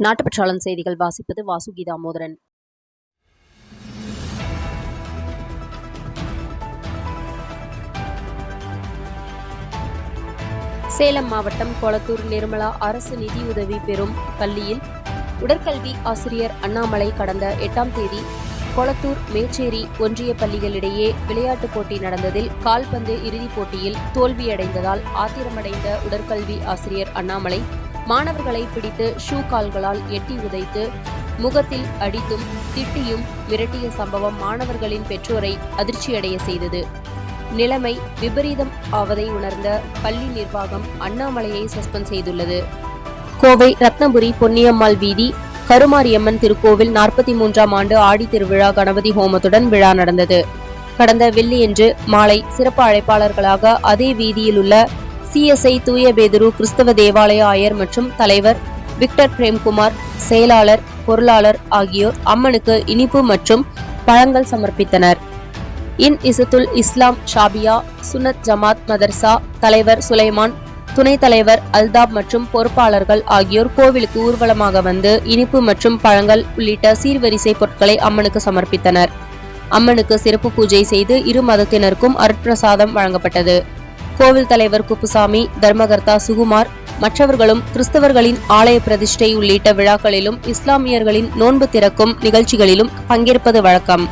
நாட்டுப்பற்றாளன் செய்திகள் வாசிப்பது வாசுகி தாமோதரன் சேலம் மாவட்டம் கொளத்தூர் நிர்மலா அரசு நிதியுதவி பெறும் பள்ளியில் உடற்கல்வி ஆசிரியர் அண்ணாமலை கடந்த எட்டாம் தேதி கொளத்தூர் மேச்சேரி ஒன்றிய பள்ளிகளிடையே விளையாட்டுப் போட்டி நடந்ததில் கால்பந்து இறுதிப் போட்டியில் தோல்வியடைந்ததால் ஆத்திரமடைந்த உடற்கல்வி ஆசிரியர் அண்ணாமலை மாணவர்களை பிடித்து ஷூ கால்களால் எட்டி உதைத்து முகத்தில் அடித்தும் திட்டியும் மிரட்டிய சம்பவம் மாணவர்களின் பெற்றோரை அதிர்ச்சியடைய செய்தது. நிலைமை விபரீதம் ஆவதை உணர்ந்த பள்ளி நிர்வாகம் அண்ணாமலையை சஸ்பெண்ட் செய்துள்ளது. கோவை ரத்னபுரி பொன்னியம்மாள் வீதி கருமாரியம்மன் திருக்கோவில் நாற்பத்தி மூன்றாம் ஆண்டு ஆடி திருவிழா கணபதி ஹோமத்துடன் விழா நடந்தது. கடந்த வெள்ளியன்று மாலை சிறப்பு அழைப்பாளர்களாக அதே வீதியில் உள்ள சிஎஸ்ஐ தூயபேதுரு கிறிஸ்தவ தேவாலய ஆயர் மற்றும் தலைவர் விக்டர் பிரேம்குமார் செயலாளர் பொருளாளர் ஆகியோர் அம்மனுக்கு இனிப்பு மற்றும் பழங்கள் சமர்ப்பித்தனர். இன் இசத்துல் இஸ்லாம் ஷாபியா சுனத் ஜமாத் மதர்சா தலைவர் சுலைமான் துணைத் தலைவர் அல்தாப் மற்றும் பொறுப்பாளர்கள் ஆகியோர் கோவிலுக்கு ஊர்வலமாக வந்து இனிப்பு மற்றும் பழங்கள் உள்ளிட்ட சீர்வரிசை பொருட்களை அம்மனுக்கு சமர்ப்பித்தனர். அம்மனுக்கு சிறப்பு பூஜை செய்து இரு மதத்தினருக்கும் அருட்பிரசாதம் வழங்கப்பட்டது. கோவில் தலைவர் குப்புசாமி தர்மகர்த்தா சுகுமார் மற்றவர்களும் கிறிஸ்தவர்களின் ஆலய பிரதிஷ்டை உள்ளிட்ட விழாக்களிலும் இஸ்லாமியர்களின் நோன்பு திறக்கும் நிகழ்ச்சிகளிலும் பங்கேற்பது வழக்கம்.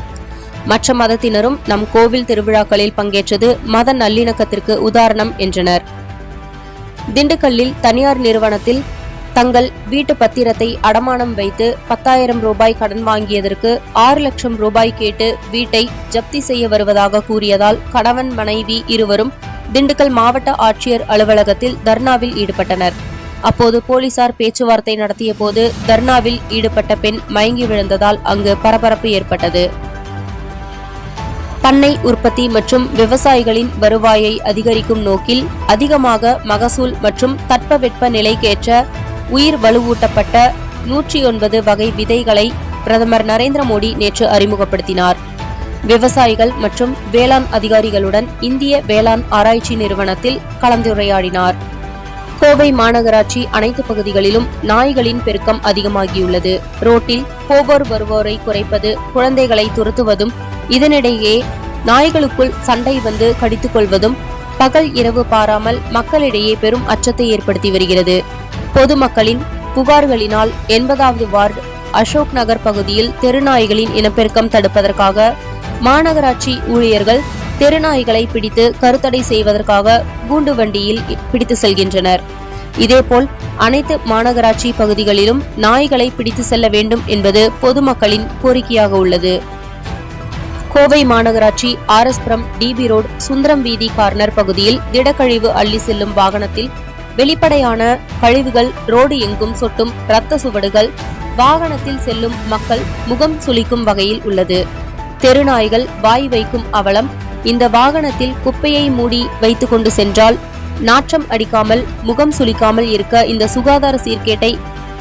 மற்ற மதத்தினரும் நம் கோவில் திருவிழாக்களில் பங்கேற்றது மத நல்லிணக்கத்திற்கு உதாரணம் என்றனர். திண்டுக்கல்லில் தனியார் நிறுவனத்தில் தங்கள் வீட்டு பத்திரத்தை அடமானம் வைத்து பத்தாயிரம் ரூபாய் கடன் வாங்கியதற்கு ஆறு லட்சம் ரூபாய் கேட்டு வீட்டை ஜப்தி செய்ய வருவதாக கூறியதால் கணவன் மனைவி இருவரும் திண்டுக்கல் மாவட்ட ஆட்சியர் அலுவலகத்தில் தர்ணாவில் ஈடுபட்டனர். அப்போது போலீசார் பேச்சுவார்த்தை நடத்திய போது தர்ணாவில் ஈடுபட்ட பெண் மயங்கி விழுந்ததால் அங்கு பரபரப்பு ஏற்பட்டது. பண்ணை உற்பத்தி மற்றும் விவசாயிகளின் வருவாயை அதிகரிக்கும் நோக்கில் அதிகமாக மகசூல் மற்றும் தட்பவெட்ப நிலைக்கேற்ற உயிர் வலுவூட்டப்பட்ட நூற்றி ஒன்பது வகை விதைகளை பிரதமர் நரேந்திர மோடி நேற்று அறிமுகப்படுத்தினார். விவசாயிகள் மற்றும் வேளாண் அதிகாரிகளுடன் இந்திய வேளாண் ஆராய்ச்சி நிறுவனத்தில் கலந்துரையாடினார். கோவை மாநகராட்சி அனைத்து பகுதிகளிலும் நாய்களின் பெருக்கம் அதிகமாகியுள்ளது. ரோட்டில் போவோர் வருவோரை குறைப்பது குழந்தைகளை துரத்துவதும் இதனிடையே நாய்களுக்குள் சண்டை வந்து கடித்துக் கொள்வதும் பகல் இரவு பாராமல் மக்களிடையே பெரும் அச்சத்தை ஏற்படுத்தி வருகிறது. பொதுமக்களின் புகார்களினால் எண்பதாவது வார்டு அசோக் நகர் பகுதியில் தெருநாய்களின் இனப்பெருக்கம் தடுப்பதற்காக மாநகராட்சி ஊழியர்கள் தெருநாய்களை பிடித்து கருத்தடை செய்வதற்காக கூண்டு வண்டியில் பிடித்து செல்கின்றனர். இதேபோல் அனைத்து மாநகராட்சி பகுதிகளிலும் நாய்களை பிடித்து செல்ல வேண்டும் என்பது பொதுமக்களின் கோரிக்கையாக உள்ளது. கோவை மாநகராட்சி ஆர்எஸ்புரம் டிபி ரோடு சுந்தரம் வீதி கார்னர் பகுதியில் திடக்கழிவு அள்ளி செல்லும் வாகனத்தில் வெளிப்படையான கழிவுகள் ரோடு எங்கும் சொட்டும் இரத்த சுவடுகள் வாகனத்தில் செல்லும் மக்கள் முகம் சுளிக்கும் வகையில் உள்ளது. தெருநாய்கள் வாய் வைக்கும் அவலம் இந்த வாகனத்தில் குப்பையை மூடி வைத்துக் கொண்டு சென்றால் நாற்றம் அடிக்காமல் முகம் சுளிக்காமல் இருக்க இந்த சுகாதார சீர்கேட்டை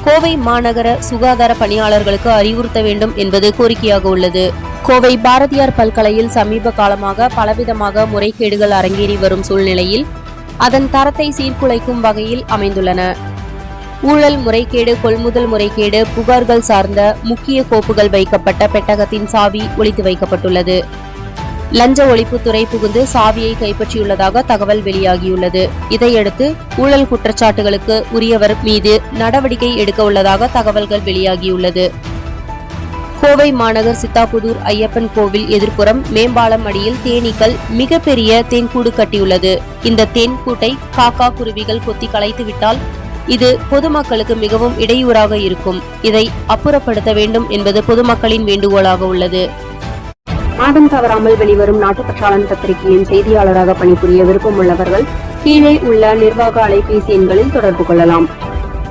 கோவை மாநகர சுகாதார பணியாளர்களுக்கு அறிவுறுத்த வேண்டும் என்பது கோரிக்கையாக உள்ளது. கோவை பாரதியார் பல்கலையில் சமீப காலமாக பலவிதமாக முறைகேடுகள் அரங்கேறி வரும் சூழ்நிலையில் அதன் தரத்தை சீர்குலைக்கும் வகையில் அமைந்துள்ளன. ஊழல் முறைகேடு கொள்முதல் முறைகேடு புகார்கள் சார்ந்த முக்கிய கோப்புகள் வைக்கப்பட்ட பெட்டகத்தின் சாவி ஒழித்து வைக்கப்பட்டுள்ளது. லஞ்ச ஒழிப்புத்துறை புகுந்து சாவியை கைப்பற்றியுள்ளதாக தகவல் வெளியாகியுள்ளது. இதையடுத்து ஊழல் குற்றச்சாட்டுகளுக்கு உரியவர் மீது நடவடிக்கை எடுக்க உள்ளதாக தகவல்கள் வெளியாகியுள்ளது. கோவை மாநகர் சித்தாபுதூர் ஐயப்பன் கோவில் எதிர்ப்புறம் மேம்பாலம் அடியில் தேனீக்கள் மிகப்பெரிய தேன்கூடு கட்டியுள்ளது. இந்த தேன்கூட்டை காக்கா குருவிகள் கொத்தி கலைத்துவிட்டால் இது பொதுமக்களுக்கு மிகவும் இடையூறாக இருக்கும். இதை அப்புறப்படுத்த வேண்டும் என்பது பொதுமக்களின் வேண்டுகோளாக உள்ளது. மாதம் தவறாமல் வெளிவரும் நாட்டுப்பற்றாளன் பத்திரிகையின் செய்தியாளராக பணிபுரிய விருப்பம் உள்ளவர்கள் கீழே உள்ள நிர்வாக அலைபேசி எண்களில் தொடர்பு கொள்ளலாம்.